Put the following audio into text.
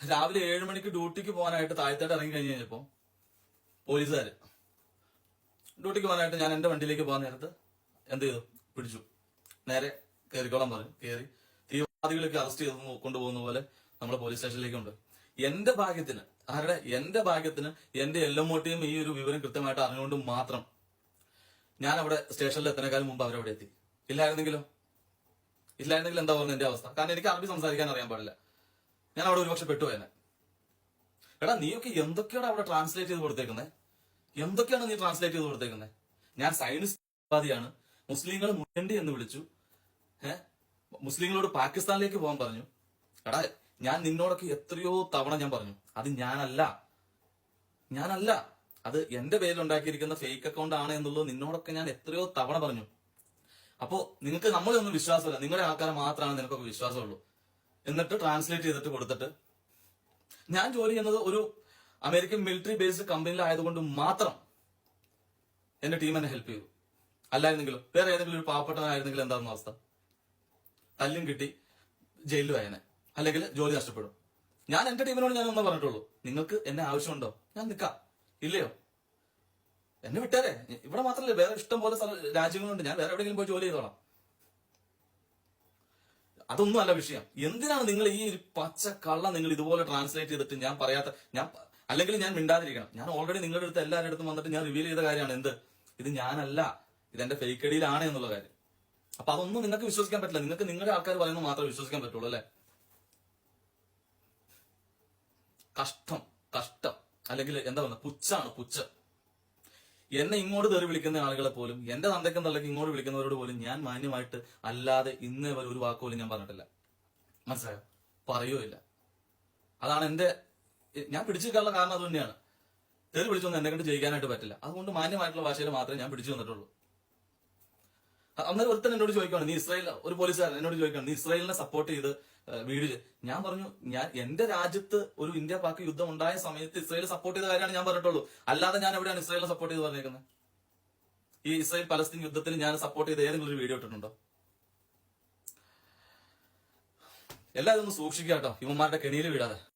രാവിലെ ഏഴ് മണിക്ക് ഡ്യൂട്ടിക്ക് പോകാനായിട്ട് താഴത്തോട്ട് ഇറങ്ങി കഴിഞ്ഞ് കഴിഞ്ഞപ്പോ പോലീസുകാർ ഡ്യൂട്ടിക്ക് പോകാനായിട്ട് ഞാൻ എന്റെ വണ്ടിയിലേക്ക് പോകാൻ നേരത്ത് എന്ത് ചെയ്തു? പിടിച്ചു. നേരെ കയറിക്കോളാൻ പറഞ്ഞു. കയറി തീവ്രവാദികളൊക്കെ അറസ്റ്റ് ചെയ്ത് കൊണ്ടുപോകുന്ന പോലെ നമ്മളെ പോലീസ് സ്റ്റേഷനിലേക്ക് ഉണ്ട് എന്റെ ഭാഗ്യത്തിന് ആരുടെ? എന്റെ ഭാഗ്യത്തിന് എന്റെ എല്ലമ്മോട്ടിയും ഈ ഒരു വിവരം കൃത്യമായിട്ട് അറിഞ്ഞുകൊണ്ട് മാത്രം ഞാൻ അവിടെ സ്റ്റേഷനിൽ എത്തുന്നേക്കാളും മുമ്പ് അവരവിടെ എത്തി. ഇല്ലായിരുന്നെങ്കിലോ? ഇല്ലായിരുന്നെങ്കിൽ എന്താ പറഞ്ഞു എന്റെ അവസ്ഥ? കാരണം എനിക്ക് അറബി സംസാരിക്കാൻ അറിയാൻ പാടില്ല. ഞാൻ അവിടെ ഒരുപക്ഷെ പെട്ടുപോയനെ എടാ നീയൊക്കെ എന്തൊക്കെയാണ് അവിടെ ട്രാൻസ്ലേറ്റ് ചെയ്ത് കൊടുത്തേക്കുന്നത് എന്തൊക്കെയാണ് നീ ട്രാൻസ്ലേറ്റ് ചെയ്ത് കൊടുത്തേക്കുന്നത് ഞാൻ സയൻസ് വാദിയാണ് മുസ്ലിങ്ങൾ മുണ്ടി എന്ന് വിളിച്ചു. ഏഹ് മുസ്ലിങ്ങളോട് പാകിസ്ഥാനിലേക്ക് പോകാൻ പറഞ്ഞു. എടാ ഞാൻ നിന്നോടൊക്കെ എത്രയോ തവണ ഞാൻ പറഞ്ഞു. അത് ഞാനല്ല. ഞാനല്ല. അത് എന്റെ പേരിൽ ഉണ്ടാക്കിയിരിക്കുന്ന ഫേക്ക് അക്കൗണ്ട് ആണ് എന്നുള്ളത് നിന്നോടൊക്കെ ഞാൻ എത്രയോ തവണ പറഞ്ഞു. അപ്പോ നിങ്ങൾക്ക് നമ്മളൊന്നും വിശ്വാസമില്ല. നിങ്ങളുടെ ആൾക്കാരെ മാത്രമാണ് നിനക്കൊക്കെ വിശ്വാസമുള്ളൂ. എന്നിട്ട് ട്രാൻസ്ലേറ്റ് ചെയ്തിട്ട് കൊടുത്തിട്ട് ഞാൻ ജോലി ചെയ്യുന്നത് ഒരു അമേരിക്കൻ മിലിറ്ററി ബേസ്ഡ് കമ്പനിയിലായതുകൊണ്ട് മാത്രം എന്റെ ടീം എന്നെ ഹെൽപ്പ് ചെയ്തു. അല്ലായിരുന്നെങ്കിലും വേറെ ഏതെങ്കിലും ഒരു പാവപ്പെട്ടവനായിരുന്നെങ്കിൽ എന്താണെന്ന് അവസ്ഥ? തല്ലും കിട്ടി ജയിലിലും ആയനെ. അല്ലെങ്കിൽ ജോലി നഷ്ടപ്പെടും. ഞാൻ എന്റെ ടീമിനോട് ഞാൻ ഒന്നേ പറഞ്ഞിട്ടുള്ളൂ. നിങ്ങൾക്ക് എന്നെ ആവശ്യമുണ്ടോ? ഞാൻ നിൽക്കാം. ഇല്ലയോ? എന്നെ വിട്ടേരെ. ഇവിടെ മാത്രമല്ല വേറെ ഇഷ്ടം പോലെ രാജ്യങ്ങളുണ്ട്. ഞാൻ വേറെ എവിടെയെങ്കിലും പോയി ജോലി ചെയ്തോളാം. അതൊന്നും അല്ല വിഷയം. എന്തിനാണ് നിങ്ങൾ ഈ ഒരു പച്ച കള്ള നിങ്ങൾ ഇതുപോലെ ട്രാൻസ്ലേറ്റ് ചെയ്തിട്ട് ഞാൻ പറയാത്ത ഞാൻ അല്ലെങ്കിൽ ഞാൻ മിണ്ടാതിരിക്കണം. ഞാൻ ഓൾറെഡി നിങ്ങളുടെ അടുത്ത് എല്ലാവരുടെ അടുത്തും വന്നിട്ട് ഞാൻ റിവീൽ ചെയ്ത കാര്യമാണ്. എന്ത്? ഇത് ഞാനല്ല. ഇതെന്റെ ഫേക്ക് അടിയിലാണ് എന്നുള്ള കാര്യം. അപ്പൊ അതൊന്നും നിങ്ങൾക്ക് വിശ്വസിക്കാൻ പറ്റില്ല. നിങ്ങൾക്ക് നിങ്ങളുടെ ആൾക്കാർ പറയുന്നത് മാത്രമേ വിശ്വസിക്കാൻ പറ്റുള്ളൂ അല്ലെ? കഷ്ടം. കഷ്ടം. അല്ലെങ്കിൽ എന്താ പറയുക പുച്ഛാണ്. പുച്ഛം. എന്നെ ഇങ്ങോട്ട് തെറി വിളിക്കുന്ന ആളുകളെ പോലും എന്റെ തന്തയ്ക്കും തള്ളയ്ക്കും ഇങ്ങോട്ട് വിളിക്കുന്നവരോട് പോലും ഞാൻ മാന്യമായിട്ട് അല്ലാതെ ഇന്ന് ഒരു വാക്ക് പോലും ഞാൻ പറഞ്ഞിട്ടില്ല. മനസ്സിലായോ? പറയോ ഇല്ല. അതാണ് എന്റെ ഞാൻ പിടിച്ചു കാരണം അത് തന്നെയാണ്. തെറി വിളിച്ചൊന്നും എന്നെ കൊണ്ട് ജയിക്കാനായിട്ട് പറ്റില്ല. അതുകൊണ്ട് മാന്യമായിട്ടുള്ള ഭാഷയിൽ മാത്രമേ ഞാൻ പിടിച്ചു വന്നിട്ടുള്ളൂ. അന്നേരം ഒരുത്തൻ എന്നോട് ചോദിക്കുകയാണ് നീ ഇസ്രായേൽ ഒരു പോലീസുകാരൻ എന്നോട് ചോദിക്കുകയാണ് നീ ഇസ്രായേലിനെ സപ്പോർട്ട് ചെയ്ത് വീഡിയോ ഞാൻ പറഞ്ഞു ഞാൻ എന്റെ രാജ്യത്ത് ഒരു ഇന്ത്യ പാക് യുദ്ധം ഉണ്ടായ സമയത്ത് ഇസ്രായേൽ സപ്പോർട്ട് ചെയ്ത കാര്യമാണ് ഞാൻ പറഞ്ഞിട്ടുള്ളൂ. അല്ലാതെ ഞാൻ എവിടെയാണ് ഇസ്രായേലിനെ സപ്പോർട്ട് ചെയ്ത് പറഞ്ഞേക്കുന്നത്? ഈ ഇസ്രായേൽ പലസ്തീൻ യുദ്ധത്തിൽ ഞാൻ സപ്പോർട്ട് ചെയ്ത ഏതെങ്കിലും ഒരു വീഡിയോ ഇട്ടിട്ടുണ്ടോ? എല്ലാവരും ഒന്ന് സൂക്ഷിക്കുക കേട്ടോ ഇവന്മാരുടെ കെണിയിൽ വിടാതെ.